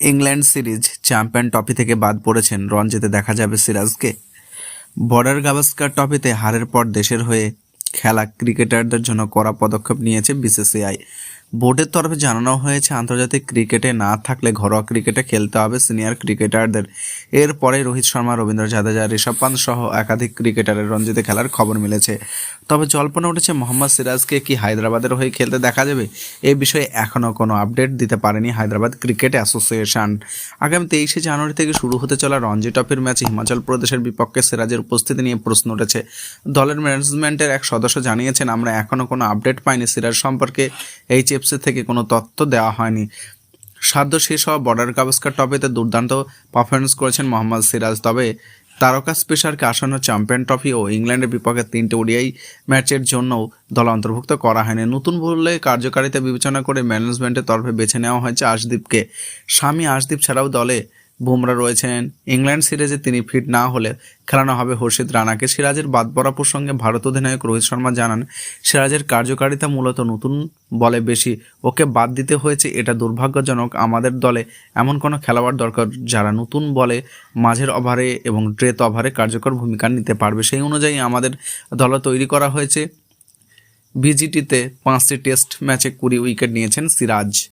England series champion trophy থেকে বাদ পড়েছেন রঞ্জিতে দেখা যাবে সিরাজকে। বর্ডার গাভাস্কার ট্রফিতে হারের পর দেশের হয়ে খেলা ক্রিকেটারদের জন্য করা পদক্ষেপ নিয়েছে বিসিসিআই। বোর্ডের তরফে জানানো হয়েছে, আন্তর্জাতিক ক্রিকেটে না থাকলে ঘরোয়া ক্রিকেটে খেলতে হবে সিনিয়র ক্রিকেটারদের। এরপরে রোহিত শর্মা, রবীন্দ্র জাদেজা, ঋষভ পান্ত সহ একাধিক ক্রিকেটারের রঞ্জিতে খেলার খবর মিলেছে। তবে জল্পনা উঠেছে, মোহাম্মদ সিরাজকে কি হায়দ্রাবাদের হয়ে খেলতে দেখা যাবে? এ বিষয়ে এখনও কোনো আপডেট দিতে পারেনি হায়দ্রাবাদ ক্রিকেট অ্যাসোসিয়েশন। আগামী তেইশে জানুয়ারি থেকে শুরু হতে চলা রঞ্জি ট্রফির ম্যাচে হিমাচল প্রদেশের বিপক্ষে সিরাজের উপস্থিতি নিয়ে প্রশ্ন উঠেছে। দলের ম্যানেজমেন্টের এক সদস্য জানিয়েছেন, আমরা এখনও কোনো আপডেট পাইনি সিরাজ সম্পর্কে। এইচএফসি থেকে কোনো তথ্য দেওয়া হয়নি। সাধ্য শেষ হওয়া বর্ডার গাভাস্কার ট্রফিতে দুর্দান্ত পারফরমেন্স করেছেন মোহাম্মদ সিরাজ। তবে তারকা স্পেশারকে আসন্ন চ্যাম্পিয়ন ট্রফি ও ইংল্যান্ডের বিপক্ষে তিনটে ওডিআই ম্যাচের জন্যও দল অন্তর্ভুক্ত করা হয়নি। নতুন বলে কার্যকারিতা বিবেচনা করে ম্যানেজমেন্টের তরফে বেছে নেওয়া হয়েছে আশদীপকে। স্বামী আশদীপ ছাড়াও দলে বুমরা রয়েছেন। ইংল্যান্ড সিরিজে তিনি ফিট না হলে খেলানো হবে হর্ষিত রানাকে। সিরাজের বাদ পড়া প্রসঙ্গে ভারত অধিনায়ক রোহিত শর্মা জানান, সিরাজের কার্যকারিতা মূলত নতুন বলে বেশি। ওকে বাদ দিতে হয়েছে এটা দুর্ভাগ্যজনক। আমাদের দলে এমন কোনো খেলোয়াড় দরকার যারা নতুন বলে মাঝের ওভারে এবং ড্রেথ ওভারে কার্যকর ভূমিকা নিতে পারবে। সেই অনুযায়ী আমাদের দল তৈরি করা হয়েছে বিজিটিতে পাঁচটি টেস্ট ম্যাচে কুড়ি উইকেট নিয়েছেন সিরাজ।